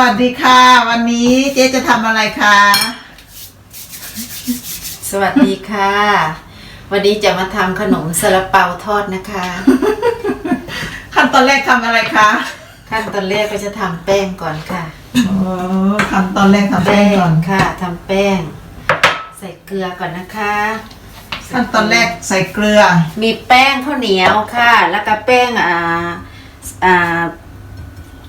วัสดีค่ะ วันนี้เจ๊จะทำอะไรคะสวัสดีค่ะ วันนี้จะมาทำขนมซาลาเปาทอดนะคะ ขั้นตอนแรกทำอะไรคะขั้นตอนแรกก็จะทำแป้งก่อนค่ะโอ้ขั้นตอนแรกทำแป้งก่อนค่ะทำแป้ง ใส่เกลือก่อนนะคะขั้นตอนแรกใส่เกลือ มีแป้งข้าวเหนียวค่ะ แล้วก็แป้งอ่าอ่า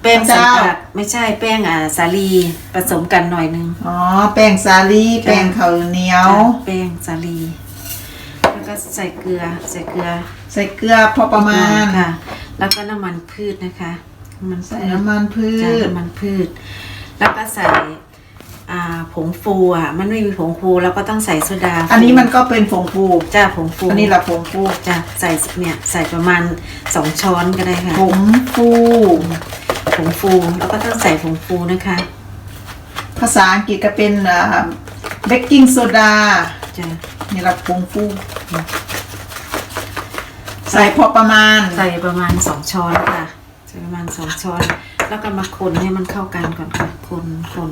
แป้งเจ้าสำหรับไม่ใช่แป้งอ่าสาลีผสมกันหน่อยนึง อ๋อ แป้งสาลี แป้งข้าวเหนียว แป้งสาลี แล้วก็ใส่เกลือ ใส่เกลือ ใส่เกลือพอประมาณค่ะ แล้วก็น้ำมันพืชนะคะน้ำมันใส่พืชน้ำมันพืใส่ชน้ำมันพืช แล้วก็ใส่อ่าผงฟูอะ มันไม่มีผงฟูเราก็ต้องใส่โซดา อันนี้มันก็เป็นผงฟูจ้าผงฟูอันนี้แหละผงฟูจ้าใส่เนี่ยใส่ประมาณสองช้อนก็ได้ค่ะผงฟู ผงฟูแล้วก็ต้องใส่ผงฟูนะคะ ภาษาอังกฤษก็เป็นเบกกิ้งโซดาจ้านี่แหละผงฟู ใส่พอประมาณ ใส่ประมาณสองช้อนค่ะ ใส่ประมาณสองช้อน แล้วก็มาคนให้มันเข้ากันก่อนค่ะ คนคน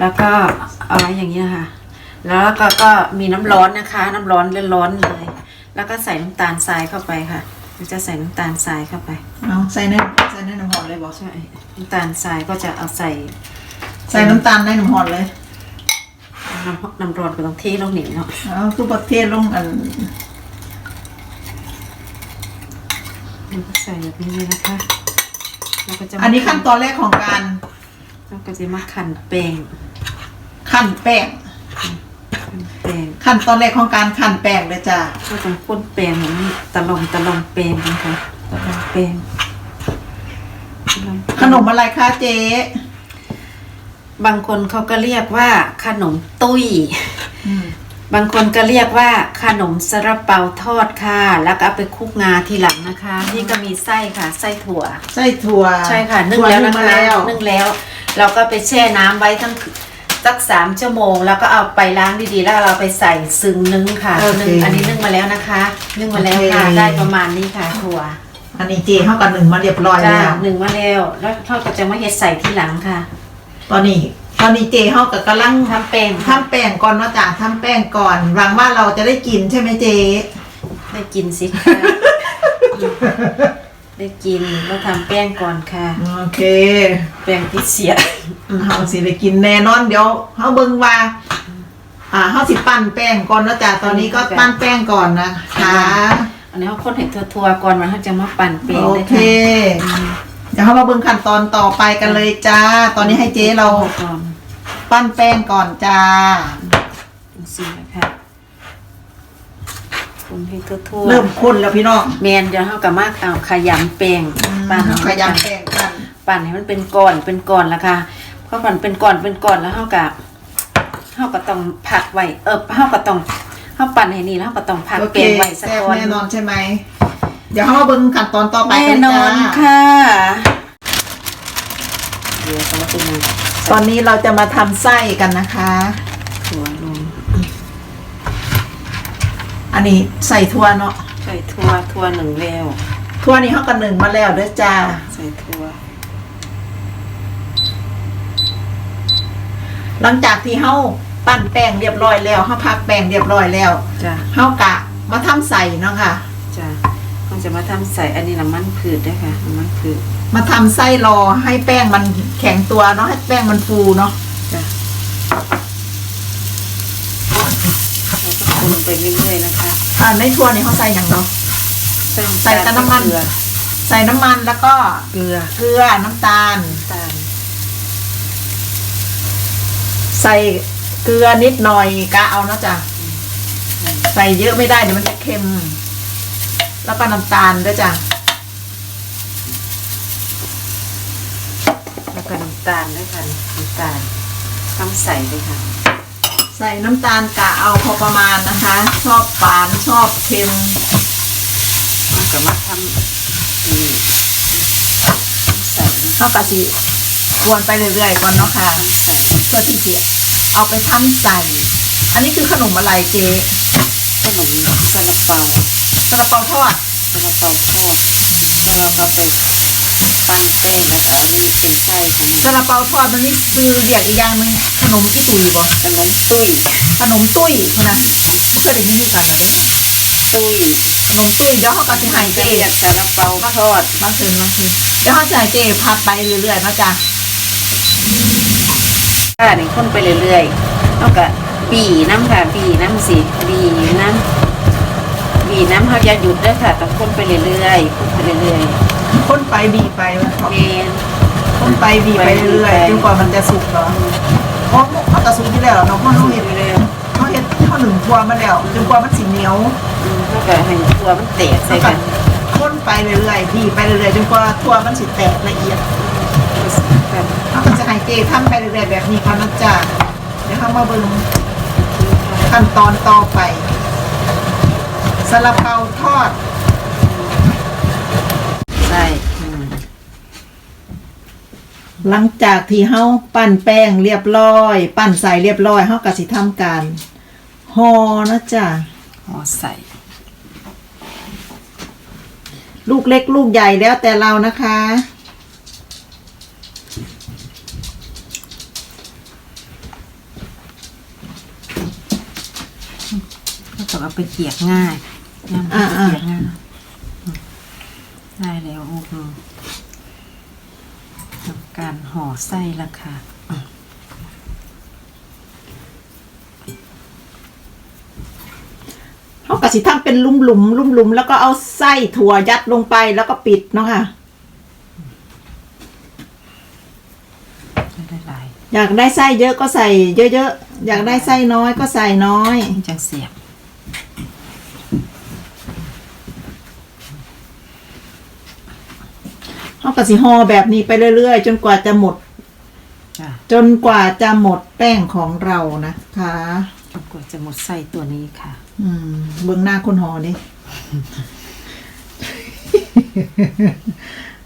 แล้วก็เอาไว้อย่างนี้ยค่ะแล้วก็ก็มีน้ำร้อนนะคะ น้ำร้อนร้อนๆเลย แล้วก็ใส่น้ำตาลทรายเข้าไปค่ะเราจะใส่น้ำตาลทรายเข้าไปเอาใส่ในใส่ในน้ำหอม เลยบอกใช่น้ำตาลทรายก็จะเอาใส่ใส่น้ำตาลในน้ำหอมเลยน้ำน้ำร้อนก็ต้องเทลงหนิเนาะเอาคือประเทศลงอันแล้วก็ใส่แบบนี้เลยนะคะแล้วก็จะมาอันนี้ขั้นตอนแรกของการแล้วก็จะมาขันแป้งขั้นแป้งขันแป้งขั้นตอนแรกของการขั้นแป้งเลยจ้ะก็ต้องพ่นแป้งเหมือนตะลองตะลองแป้งนะคะตะลองแป้งตะลองแป้ง ขนมอะไรคะเจ๊บางคนเขาก็เรียกว่า ขนมตุ้ย บางคนก็เรียกว่า ขนมซาลาเปาทอดค่ะ แล้วก็เอาไปคลุกงาทีหลังนะคะ นี่ก็มีไส้ค่ะ ไส้ถั่ว ไส้ถั่ว ใช่ค่ะ นึ่งถั่แล้วนะมาคะแล้วนึ่งแล้ว เราก็ไปแช่น้ำไว้ทั้งสักสามชั่วโมง แล้วก็เอาไปล้างดีๆ แล้วเราไปใส่ซึ้งนึ่งค่ะโอเคนึ่งอันนี้นึ่งมาแล้วนะคะ นึ่งมาแล้วค่ะโอเคได้ประมาณนี้ค่ะถั่ว อันนี้เจ๊เข้ากันหนึ่งมาเรียบร้อยจ้าแล้วหนึ่งมาแล้ว แล้วทอดก็จะมาเฮ็ดใส่ที่หลังค่ะตอนนี้ ตอนนี้เจ๊เข้ากับกำลังทำแป้งทำแป้งก่อนเนาะจ้ะทำแป้งก่อนหวังว่าเราจะได้กินใช่ไหมเจ๊ได้กินสิคะได้กินเราทำแป้งก่อนค่ะ โอเคแป้งที่เสียเฮาสิได้กินแน่นอนเดี๋ยวเฮาเบิ่งว่า อ่าเฮาสิปั้นแป้งก่อนเนาะจ้ะตอนนี้ก็ปั้นแป้งก่อนนะคะ อันนี้เขาคนเห็นทัวร์ๆก่อนมันเขาจะมาปั่นแป้งโอได้เค ค่ะเดี๋ยวเรามาเบิ่งขั้นตอนต่อไปกันเลยจ้า ตอนนี้ให้เจ๊เราก่อนปั้นแป้งก่อนจ้า จังซี่นะคะคนให้ทั่วๆเริ่มข้นแล้วพี่น้องแมนเดี๋ยวเขากับมากเอาขยำแป้งปั่นขยำแป้งกัน ปั่นให้มันเป็นก้อนเป็นก้อนแล้วค่ะพอปั่นเป็นก้อนเป็นก้อนแล้วเขากับเขาก็ต้องพักไว้เออเขาก็ต้อง เขาปั่นให้นี่แล้วเขาก็ต้องพักโอเคแป้งไว้สักแซ่บก้อนแน่นอนใช่ไหม เดี๋ยวเรามาเบิ่งขั้นตอนต่อไปแน่กันนเลยอนจ้าค่ะ เดี๋ยวต้องเป็นตอนนี้เราจะมาทำไส้กันนะคะ ถั่วลงอันนี้ใส่ทั่วเนาะใส่ถั่วถั่วหนึ่งแล้ว ทั่วนี้เขากันหนึ่งมาแล้วเด้อจ้า ใส่ถั่วหลังจากที่เฮา ปั้นแป้งเรียบร้อยแล้วเฮาพักแป้งเรียบร้อยแล้วจ้ะเฮากะมาทำใส่เนาะค่ะ จ้ะมันจะมาทำใส่อันนี้น้ำมันพืชด้วยค่ะน้ำมันพืชมาทำไส้รอให้แป้งมันแข็งตัวเนาะให้แป้งมันฟูเนาะจ้ะเราก็คนไปเรื่อยๆนะคะอ่าในทั่วนี้เขาใส่อย่างเนาะ ใส่แต่น้ำมัน เกลือใส่น้ำมันแล้วก็เกลือเกลือน้ำตาลน้ำตาลใส่ เกลือนิดหน่อยกะเอาเนาะจ้ะใส่เยอะไม่ได้เดี๋ยวมันจะเค็ม แล้วก็น้ำตาลด้วยจ้ะแล้วก็น้ำตาลด้วยค่ะน้ำตาลต้องใส่ด้วยค่ะ ใส่น้ำตาลกะเอาพอประมาณนะคะ ชอบหวานชอบเค็มมันก็มาทำนี่ใส่นี่เอากะสิกวนไปเรื่อยๆก่อนเนาะค่ะใส่เพื่อที่จะ เอาไปทำใส่ อันนี้คือขนมอะไรเจ๊ขนมซาลาเปาซาลาเปาทอดซาลาเปาทอดเราเราไปปั้นแป้งแล้วก็เอานี่เป็นไส้ของซาลาเปาทอดมันนี่ซื้อเรียกอีกอย่างหนึงขนมอีตุยบ่ขนมตุ้ยขนมตุ้ยพุ่นนะเคยได้ยินอยู่กันแล้วเด้ตุ้ยขนมตุ้ยเดี๋ยวเขาก็สิให้จะเจเรียกซาลาเปาทอดมาคืนมาคืนเดี๋ยวเขาจะให้เจพัดไปเรื่อยๆนะจ๊ะ ค่ะนี่คนไปเรื่อยๆแล้วก็บีน้ำค่ะบีน้ำสิบีน้ำบีน้ำเขาอย่าหยุดเด้อค่ะต้องคนไปเรื่อยๆคนไปเรื่อยพ่นไปบีไปมันๆเมนพ่นไปบีไปเรื่อยๆจนกว่ามันจะสุกเนาะเพราะเขาจะสุกที่แล้วเนาะเพราะเขาเห็ดเรื่อยเขาเห็ดเขาหนึ่งตัวมาแล้วจนกว่ามันสีเหนียวๆอืมแล้วก็ให้ตัวมันแตกใส่แล้วก็กันพ่นไปเรื่อยๆบีไปเรื่อยๆจนกว่าตัวมันสิแตกละเอียดกันเขาก็จะ ให้เจทำไปเรื่อยๆแบบนี้ค่ะนะจ๊ะเดี๋ยวเขามาเบิ่งขั้นตอนต่อไปซาลาเปาทอดใช่อืมหลังจากที่เฮาปั้นแป้งเรียบร้อย ปั้นใส่เรียบร้อยเฮาก็สิทำการห่อนะจ๊ะห่อใส่ ลูกเล็กลูกใหญ่แล้วแต่เรานะคะ ก็ต้องเอาไปเกียกง่ายย่ำอ่าไปอ่าเกียกง่ายได้แล้วโอ้โหทำการห่อไส้และค่ะเฮาก็สิทำเป็นลุ่มๆลุ่มๆแล้วก็เอาไส้ถั่วยัดลงไปแล้วก็ปิดเนาะค่ะได้หลายอยากได้ไส้เยอะก็ใส่เยอะๆ อยากได้ไส้น้อยก็ใส่น้อยมันจังเสียบ เฮา ก็สิห่อแบบนี้ไปเรื่อยๆ จนกว่าจะหมด จ้ะจนกว่าจะหมดแป้งของเรานะคะ จนกว่าจะหมดไส้ตัวนี้ค่ะ อืมเบื้องหน้าคนห่อดิ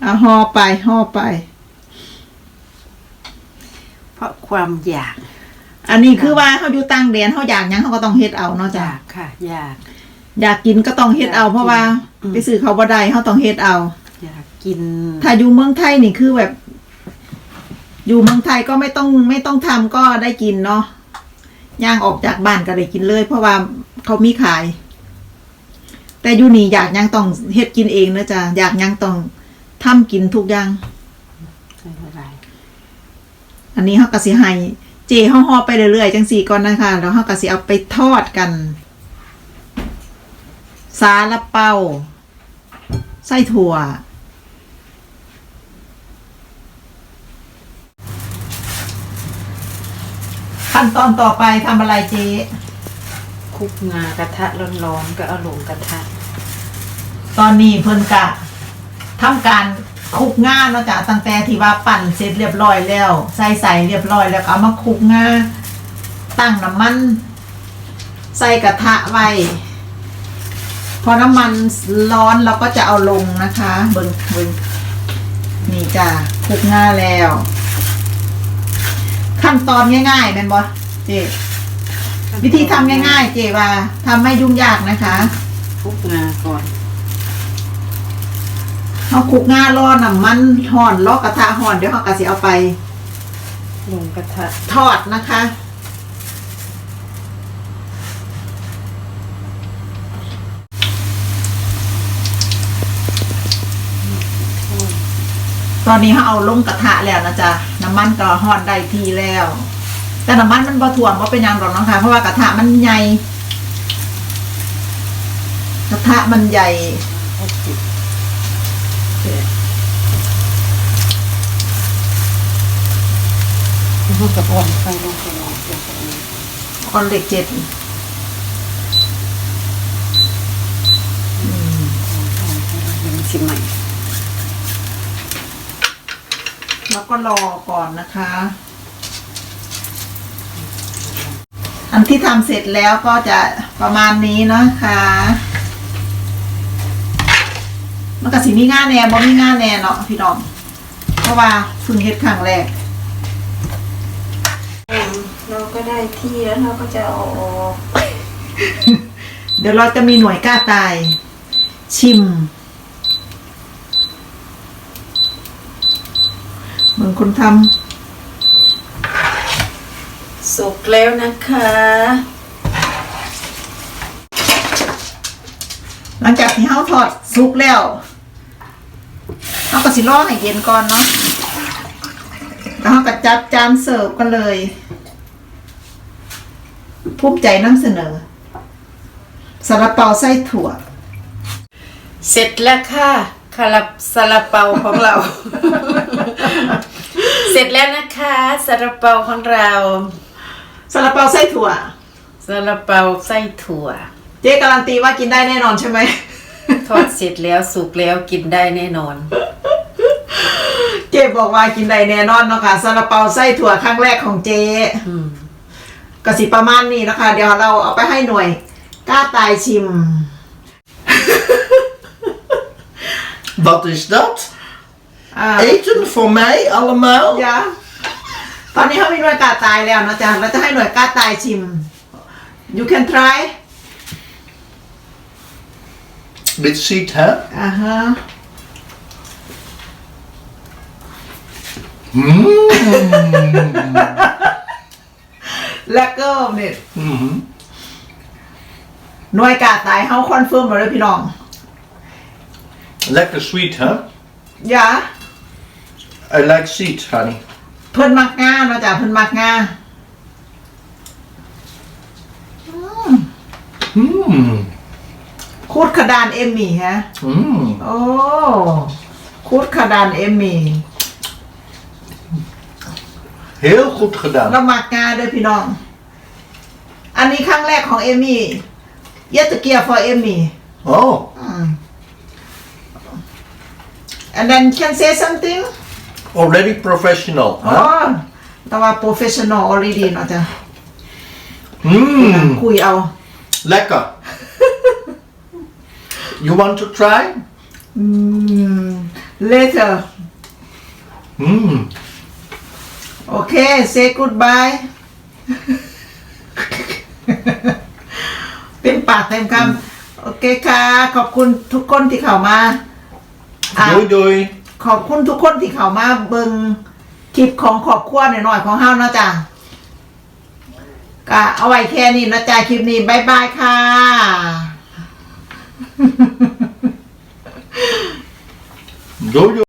เอาห่อไปห่อไป เพราะความอยากอันนี้คือว่าเขาอยู่ต่างแดนเขาอยากหยังเขาก็ต้องเฮ็ดเอาเนาะอจ้ะยากค่ะ อยาก อยากกินก็ต้องเฮ็ดเอาอยากกินเพราะว่า อืม ไปซื้อเขาบ่ได้เขาต้องเฮ็ดเอาอยา กกิน ถ้าอยู่เมืองไทยนี่คือแบบ อยู่เมืองไทยก็ไม่ต้องไม่ต้องทำก็ได้กินเนาะย่างออกจากบ้านก็ได้กินเลย เพราะว่าเขามีขาย แต่อยู่นี่อยากหยังต้องเฮ็ดกินเองนะจ๊ะอยากหยังต้องทำกินทุกอย่าง ใส่ละลายอันนี้เขาก็สิให้เจห่อๆไปเรื่อยๆจังสี่ก่อนนะคะแล้วเขาก็สิเอาไปทอดกันซาลาเปาไส้ถั่ว ขั้นตอนต่อไปทำอะไรเจ๊คลุกงากระทะร้อนๆก็เอาลงกระทะตอนนี้เพิ่นกะทำการคลุกง่าเนาะจ๊ะตั้งแต่ที่ว่าปั่นเสร็จเรียบร้อยแล้ว ใส่ใส่เรียบร้อยแล้วก็เอามาคลุกง่าตั้งน้ำมัน ใส่กระทะไว้ พอน้ำมันร้อนเราก็จะเอาลงนะคะ เบิ่งเบิ่งนี่จ้ะคลุกง่าแล้ว ขั้นตอนง่ายๆแม่นบ่ เจวิธีทำง่ายๆ เจว่าทำไม่ยุ่งยากนะคะคลุกงาก่อนเอาคลุกง่ารอน้ำมันห่อนลอกกระทะห่อนเดี๋ยวเขาก็สิเอาไป ลงกระทะทอดนะคะ ตอนนี้เขาเอาลงกระทะแล้วนะจ๊ะ น้ำมันก็ห่อนได้ทีแล้ว แต่น้ำมันมันบ่ถ่วงว่าเป็นหยังหรอกนะคะเพราะว่ากระทะมันใหญ่ กระทะมันใหญ่ลูกกระบอกไฟลงไปลงไปลงคอนเหล็กเจ็ดมันสิใหม่ แล้วก็รอก่อนนะคะ อันที่ทำเสร็จแล้วก็จะประมาณนี้นะคะมันก็สิมีง่าแน่บ่มีง่าแน่เนาะพี่น้องเพราะว่าเพิ่งเฮ็ดครั้งแรกเราก็ได้ที่แล้วเราก็จะเอาออกเดี๋ยวเราจะมีหน่วยกล้าตาย ชิมเหมือนคนทสุก แล้วนะคะำหลังจากที่เฮาทอดสุกแล้วเฮาก็สิรอให้เย็นก่อนเนาะแล้วเฮาก็จัดจานเสิร์ฟกันเลยภูมิใจนำเสนอซาลาเปาไส้ถั่ว เสร็จแล้วค่ะคาราซาลาเปาของเรา เสร็จแล้วนะคะซาลาเปาของเรา ซาลาเปาไส้ถั่ว ซาลาเปาไส้ถั่ว เจ๊การันตีว่ากินได้แน่นอนใช่ไหม ทอดเสร็จแล้วสุกแล้วกินได้แน่นอน เจ๊บอกว่ากินได้แน่นอนเนาะค่ะซาลาเปาไส้ถั่วครั้งแรกของเจ๊อืมกสิประมาณนี้นะคะ เดี๋ยวเราเอาไปให้หน่วยกล้าตายชิม Wat is dat? อ่า Eten voor mij allemaal? ยา ตอนนี้เขามีหน่วยกล้าตายแล้วนะจ๊ะเราจะให้หน่วยกล้าตายชิม you can try Dit ziet, hè? อ่าฮะแล้วก็เนี่ย Mhm. หน่วยกล้าตายเขาคอนเฟิร์มมาเลยพี่น้อง Lekker sweet, hè? ยา I like sweet, honey. เพิ่นมักง่าเนาะจ๊ะเพิ่นมักง่า Mmm. คูดขดานเอมมี่ฮะ Mmm. โอ้คูดขดานเอมมี่ Heel goed gedaan. เรามักง่าด้วยพี่น้อง อันนี้ครั้งแรกของเอมมี่เยตเกียร์ for เอมมี่ Oh, and then can say something already professional, อ๋อ huh? แต่ว่า professional already เนาะจ๊ะ Mmm. คุยเอา Lekker. You want to try? อืม later Mmm. โอเค say goodbye เป็นปากเต็มคำโอเคค่ะ ขอบคุณทุกคนที่เข้ามาอะ Doei doei. ขอบคุณทุกคนที่เข้ามาเบิงคลิปของขอบครัวหน่อยๆของเฮานะจ๊ะก็เอาไว้แค่นี้นะจ๊ะคลิปนี้บายบายค่ะ Do you?